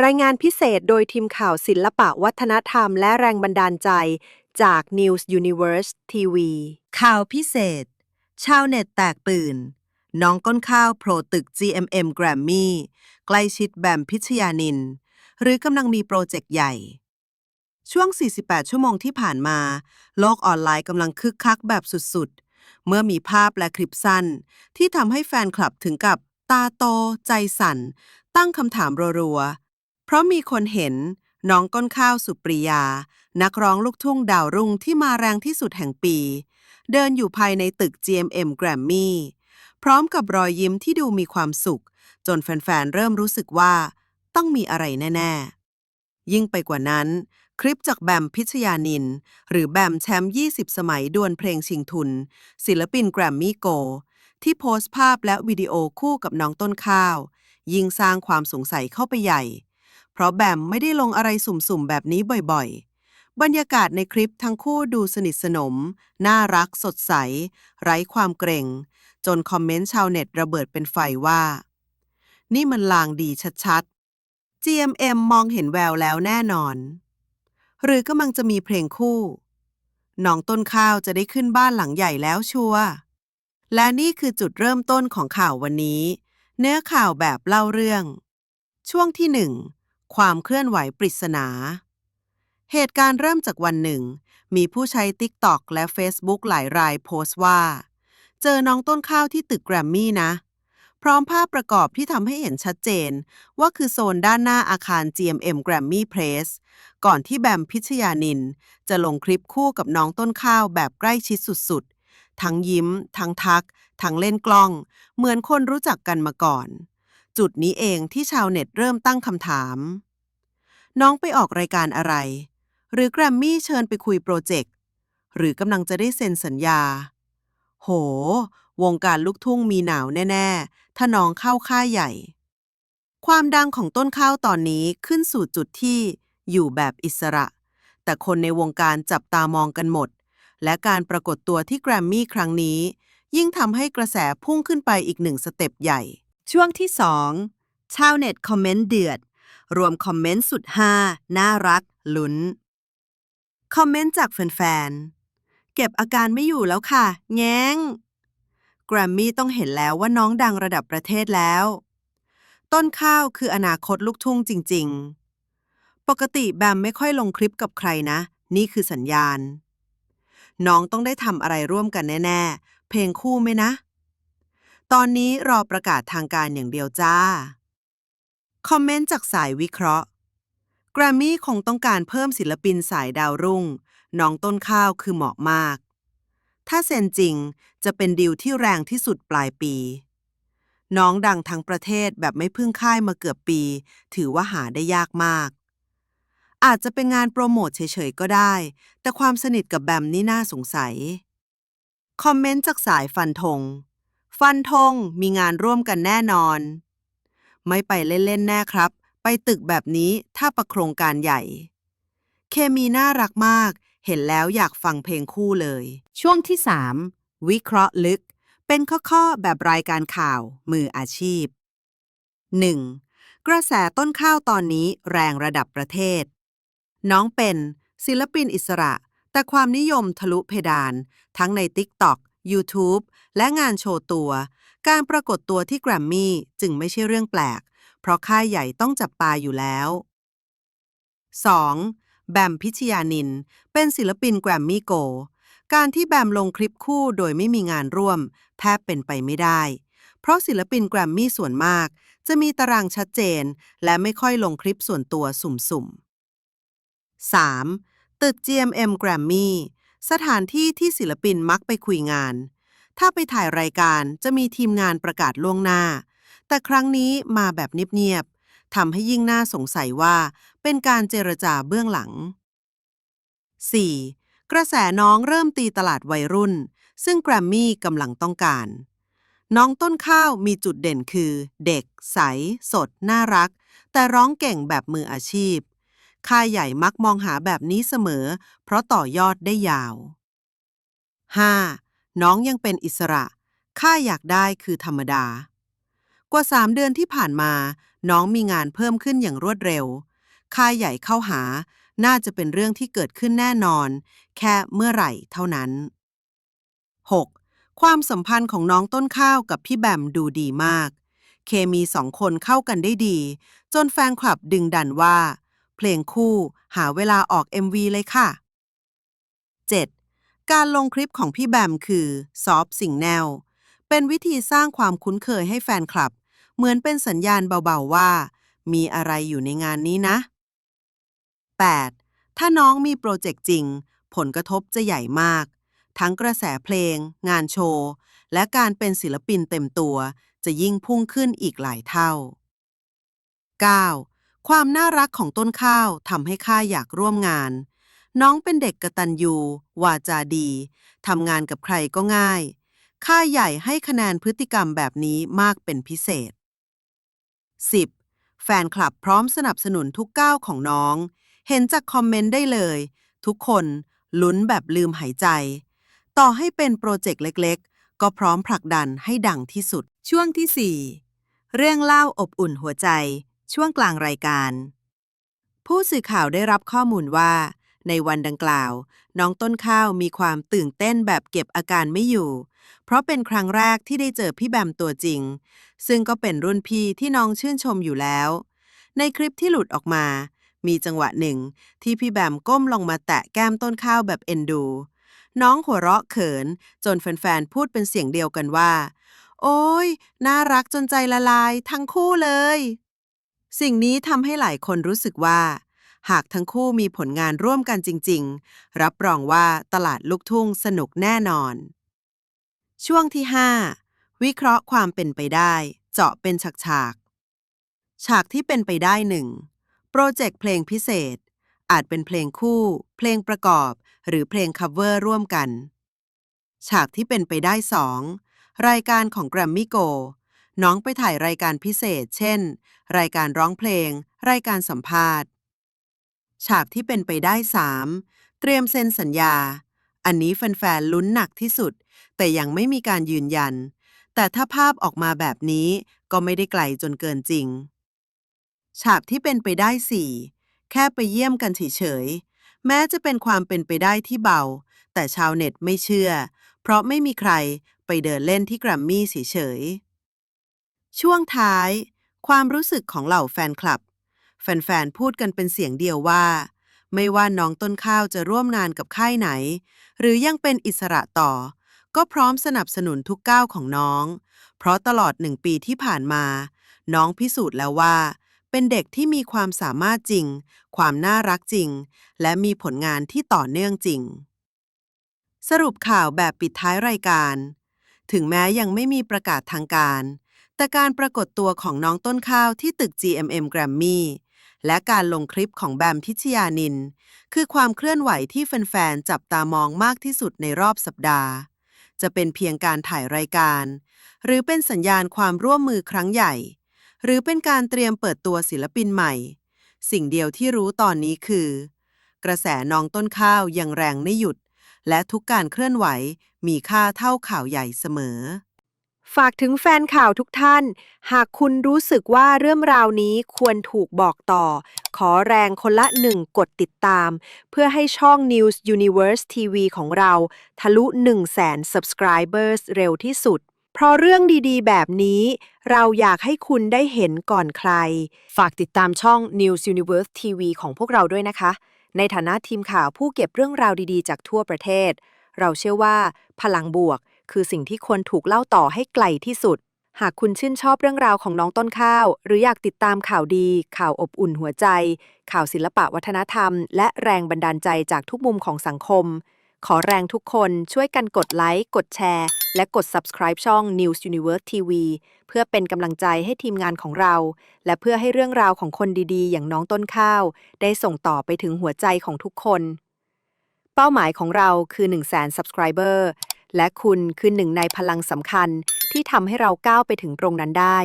รายงานพิเศษโดยทีมข่าวศิลปะวัฒนธรรมและแรงบันดาลใจจาก News Universe TV ข่าวพิเศษ ชาวเน็ตแตกตื่น น้องก้นข้าวโผล่ตึก GMM Grammy ใกล้ชิดแบมพิชยานิน หรือกำลังมีโปรเจกต์ใหญ่ ช่วง 48 ชั่วโมงที่ผ่านมา โลกออนไลน์กำลังคึกคักแบบสุดๆ เมื่อมีภาพและคลิปสั้น ที่ทำให้แฟนคลับถึงกับตาโตใจสั่น ตั้งคำถามรัวๆ ราะมีคนเห็นน้องก้นข้าวสุปริยา นักร้องลูกทุ่งดาวรุ่งที่มาแรงที่สุดแห่งปี เดินอยู่ภายในตึก GMM Grammy พร้อมกับรอยยิ้มที่ดูมีความสุข จนแฟนๆ เริ่มรู้สึกว่า ต้องมีอะไรแน่ ๆ ยิ่งไปกว่านั้น คลิปจากแบมพิชยานิน หรือแบมแชมป์ 20 สมัยดวลเพลงชิงทุน ศิลปินแกรมมี่โก ที่โพสต์ภาพและวิดีโอคู่กับน้องต้นข้าว ยิ่งสร้างความสงสัยเข้าไปใหญ่ เพราะแบมไม่ได้ลงอะไรสุ่มๆ แบบนี้บ่อยๆ บรรยากาศในคลิปทั้งคู่ดูสนิทสนม น่ารักสดใส ไร้ความเกรงจนคอมเมนต์ชาวเน็ตระเบิดเป็นไฟว่า นี่มันลางดีชัดๆ GMM มองเห็นแววแล้วแน่นอน หรือกำลังจะมีเพลงคู่น้องต้นข้าวจะได้ขึ้นบ้านหลังใหญ่แล้วชัวร์และนี่คือจุดเริ่มต้นของข่าววันนี้ เนื้อข่าวแบบเล่าเรื่อง ช่วงที่หนึ่ง ความเคลื่อนไหวปริศนา เหตุการณ์เริ่มจากวันหนึ่ง มีผู้ใช้ TikTok และ Facebook หลายรายโพสต์ว่า เจอน้องต้นข้าวที่ตึกแกรมมี่นะ พร้อมภาพประกอบที่ทำให้เห็นชัดเจน ว่าคือโซนด้านหน้าอาคาร GMM Grammy Place ก่อนที่แบมพิชยานิน จะลงคลิปคู่กับน้องต้นข้าวแบบใกล้ชิดสุดๆ ทั้งยิ้ม ทั้งทัก ทั้งเล่นกล้อง เหมือนคนรู้จักกันมาก่อน จุดนี้เองที่ชาวเน็ตเริ่มตั้งคำถาม น้องไปออกรายการอะไร หรือแกรมมี่เชิญไปคุยโปรเจกต์ หรือกำลังจะได้เซ็นสัญญา โห วงการลูกทุ่งมีหนาวแน่ ๆ ถ้าน้องเข้าค่ายใหญ่ ความดังของต้นข้าวตอนนี้ขึ้นสู่จุดที่อยู่แบบอิสระ แต่คนในวงการจับตามองกันหมด และการปรากฏตัวที่แกรมมี่ครั้งนี้ ยิ่งทำให้กระแสพุ่งขึ้นไปอีกหนึ่งสเต็ปใหญ่ ช่วงที่ 2 ชาวเน็ตคอมเมนต์เดือด รวมคอมเมนต์สุดฮาน่ารัก ลุ้น คอมเมนต์จากแฟนๆ เก็บอาการไม่อยู่แล้วค่ะ แง้ง แกรมมี่ต้องเห็นแล้วว่าน้องดังระดับประเทศแล้ว ต้นข้าวคืออนาคตลูกทุ่งจริง ๆ ปกติแบมไม่ค่อยลงคลิปกับใครนะ นี่คือสัญญาณ น้องต้องได้ทำอะไรร่วมกันแน่ ๆ เพลงคู่ไหมนะ ตอนนี้รอประกาศทางการอย่างเดียวจ้า คอมเมนต์จากสายวิเคราะห์ แกรมมี่คงต้องการเพิ่มศิลปินสายดาวรุ่ง น้องต้นข้าวคือเหมาะมาก ถ้าเซ็นจริงจะเป็นดีลที่แรงที่สุดปลายปี น้องดังทั้งประเทศแบบไม่พึ่งค่ายมาเกือบปี ถือว่าหาได้ยากมาก อาจจะเป็นงานโปรโมทเฉยๆก็ได้ แต่ความสนิทกับแบมนี่น่าสงสัย คอมเมนต์จากสายฟันธง ฟันธงมีงานร่วมกันแน่นอน ไม่ไปเล่นๆแน่ครับ ไปตึกแบบนี้ถ้าประโครงการใหญ่ เคมีน่ารักมาก เห็นแล้วอยากฟังเพลงคู่เลย ช่วงที่ 3 วิเคราะห์ลึก เป็นข้อๆแบบรายการข่าว มืออาชีพ 1. กระแสต้นข้าวตอนนี้แรงระดับประเทศ น้องเป็น ศิลปินอิสระ แต่ความนิยมทะลุเพดาน ทั้งใน TikTok YouTube และงานโชว์ตัว การปรากฏตัวที่แกรมมี่จึงไม่ใช่เรื่องแปลก เพราะค่ายใหญ่ต้องจับตาอยู่แล้ว 2. แบมพิชยานิน เป็นศิลปินแกรมมี่โก การที่แบมลงคลิปคู่โดยไม่มีงานร่วม แทบเป็นไปไม่ได้ เพราะศิลปินแกรมมี่ส่วนมาก จะมีตารางชัดเจน และไม่ค่อยลงคลิปส่วนตัวสุ่มๆ 3. ตึก GMM Grammy สถานที่ที่ศิลปินมักไปคุยงาน ถ้าไปถ่ายรายการจะมีทีมงานประกาศล่วงหน้า แต่ครั้งนี้มาแบบเงียบๆทำให้ยิ่งน่าสงสัยว่า เป็นการเจรจาเบื้องหลัง 4. กระแสน้องเริ่มตีตลาดวัยรุ่น ซึ่งแกรมมี่กำลังต้องการ น้องต้นข้าวมีจุดเด่นคือ เด็ก ใส สด น่ารัก แต่ร้องเก่งแบบมืออาชีพ ค่ายใหญ่มักมองหาแบบนี้เสมอ เพราะต่อยอดได้ยาว 5. น้องยังเป็นอิสระ ค่าอยากได้คือธรรมดา กว่า3เดือนที่ผ่านมา น้องมีงานเพิ่มขึ้นอย่างรวดเร็ว ค่าใหญ่เข้าหา น่าจะเป็นเรื่องที่เกิดขึ้นแน่นอน แค่เมื่อไหร่เท่านั้น 6. ความสัมพันธ์ของน้องต้นข้าวกับพี่แบมดูดีมาก เคมีสองคนเข้ากันได้ดี จนแฟนคลับดึงดันว่า เพลงคู่หาเวลาออก MV เลยค่ะ 7. การลงคลิปของพี่แบมคือซอฟสิ่งแนว เป็นวิธีสร้างความคุ้นเคยให้แฟนคลับ เหมือนเป็นสัญญาณเบาๆว่า มีอะไรอยู่ในงานนี้นะ 8. ถ้าน้องมีโปรเจกต์จริง ผลกระทบจะใหญ่มาก ทั้งกระแสเพลง งานโชว์ และการเป็นศิลปินเต็มตัว จะยิ่งพุ่งขึ้นอีกหลายเท่า 9. ความน่ารักของต้นข้าวทำให้ข้าอยากร่วมงาน น้องเป็นเด็กกระตันยูวาจาดี ทำงานกับใครก็ง่าย ค่าใหญ่ให้คะแนนพฤติกรรมแบบนี้มากเป็นพิเศษ 10. แฟนคลับพร้อมสนับสนุนทุกก้าวของน้อง เห็นจากคอมเมนต์ได้เลย ทุกคนลุ้นแบบลืมหายใจ ต่อให้เป็นโปรเจกต์เล็กๆ ก็พร้อมผลักดันให้ดังที่สุด ช่วงที่ 4 เรื่องเล่าอบอุ่นหัวใจ ช่วงกลางรายการ ผู้สื่อข่าวได้รับข้อมูลว่า ในวันดังกล่าว น้องต้นข้าวมีความตื่นเต้นแบบเก็บอาการไม่อยู่ เพราะเป็นครั้งแรกที่ได้เจอพี่แบมตัวจริง ซึ่งก็เป็นรุ่นพี่ที่น้องชื่นชมอยู่แล้ว ในคลิปที่หลุดออกมา มีจังหวะหนึ่ง ที่พี่แบมก้มลงมาแตะแก้มต้นข้าวแบบเอ็นดู น้องหัวเราะเขิน จนแฟนๆพูดเป็นเสียงเดียวกันว่า โอ้ยน่ารักจนใจละลายทั้งคู่เลย สิ่งนี้ทำให้หลายคนรู้สึกว่า หากทั้งคู่มีผลงานร่วมกันจริง ๆ รับรองว่าตลาดลูกทุ่งสนุกแน่นอน ช่วงที่ 5 วิเคราะห์ความเป็นไปได้ เจาะเป็นฉากๆฉากที่เป็นไปได้หนึ่งโปรเจกต์เพลงพิเศษ อาจเป็นเพลงคู่ เพลงประกอบ หรือเพลงคัฟเวอร์ร่วมกัน ฉากที่เป็นไปได้สองรายการของ Grammy Go น้องไปถ่ายรายการพิเศษ เช่น รายการร้องเพลง รายการสัมภาษณ์ ฉากที่เป็นไปได้สามเตรียมเซ็นสัญญา อันนี้แฟนๆลุ้นหนักที่สุด แต่ยังไม่มีการยืนยัน แต่ถ้าภาพออกมาแบบนี้ก็ไม่ได้ไกลจนเกินจริง ฉากที่เป็นไปได้สี่แค่ไปเยี่ยมกันเฉยๆ แม้จะเป็นความเป็นไปได้ที่เบา แต่ชาวเน็ตไม่เชื่อ เพราะไม่มีใครไปเดินเล่นที่แกรมมี่เฉยๆ ช่วงท้าย ความรู้สึกของเหล่าแฟนคลับ แฟนๆ พูดกันเป็นเสียงเดียวว่า ไม่ว่าน้องต้นข้าวจะร่วมงานกับค่ายไหน หรือยังเป็นอิสระต่อ ก็พร้อมสนับสนุนทุกก้าวของน้อง เพราะตลอดหนึ่งปีที่ผ่านมา น้องพิสูจน์แล้วว่า เป็นเด็กที่มีความสามารถจริง ความน่ารักจริง และมีผลงานที่ต่อเนื่องจริง สรุปข่าวแบบปิดท้ายรายการ ถึงแม้ยังไม่มีประกาศทางการ แต่การปรากฏตัวของน้องต้นข้าวที่ตึก GMM Grammy และการลงคลิปของแบมพิชยานิน คือความเคลื่อนไหวที่แฟนๆ จับตามองมากที่สุดในรอบสัปดาห์ จะเป็นเพียงการถ่ายรายการ หรือเป็นสัญญาณความร่วมมือครั้งใหญ่ หรือเป็นการเตรียมเปิดตัวศิลปินใหม่ สิ่งเดียวที่รู้ตอนนี้คือ กระแสน้องต้นข้าวยังแรงไม่หยุด และทุกการเคลื่อนไหวมีค่าเท่าข่าวใหญ่เสมอ ฝากถึงแฟนข่าวทุกท่าน หากคุณรู้สึกว่าเรื่องราวนี้ควรถูกบอกต่อ ขอแรงคนละหนึ่งกดติดตาม เพื่อให้ช่อง News Universe TV ของเรา ทะลุ 1 0 0 0 0แสน subscribers เร็วที่สุด เพราะเรื่องดีๆ แบบนี้ เราอยากให้คุณได้เห็นก่อนใคร ฝากติดตามช่อง News Universe TV ของพวกเราด้วยนะคะ ในฐานะทีมข่าวผู้เก็บเรื่องราวดีๆ จากทั่วประเทศ เราเชื่อว่า พลังบวก คือสิ่งที่ควรถูกเล่าต่อให้ไกลที่สุด หากคุณชื่นชอบเรื่องราวของน้องต้นข้าว หรืออยากติดตามข่าวดี ข่าวอบอุ่นหัวใจ ข่าวศิลปะวัฒนธรรม และแรงบันดาลใจจากทุกมุมของสังคม ขอแรงทุกคนช่วยกันกดไลค์กดแชร์ และกด subscribe ช่อง News Universe TV เพื่อเป็นกำลังใจให้ทีมงานของเรา และเพื่อให้เรื่องราวของคนดีๆ อย่างน้องต้นข้าว ได้ส่งต่อไปถึงหัวใจของทุกคน เป้าหมายของเราคือ 1 0 0 0 0แสน subscriber และคุณคือหนึ่งในพลังสำคัญที่ทำให้เราก้าวไปถึงตรงนั้นได้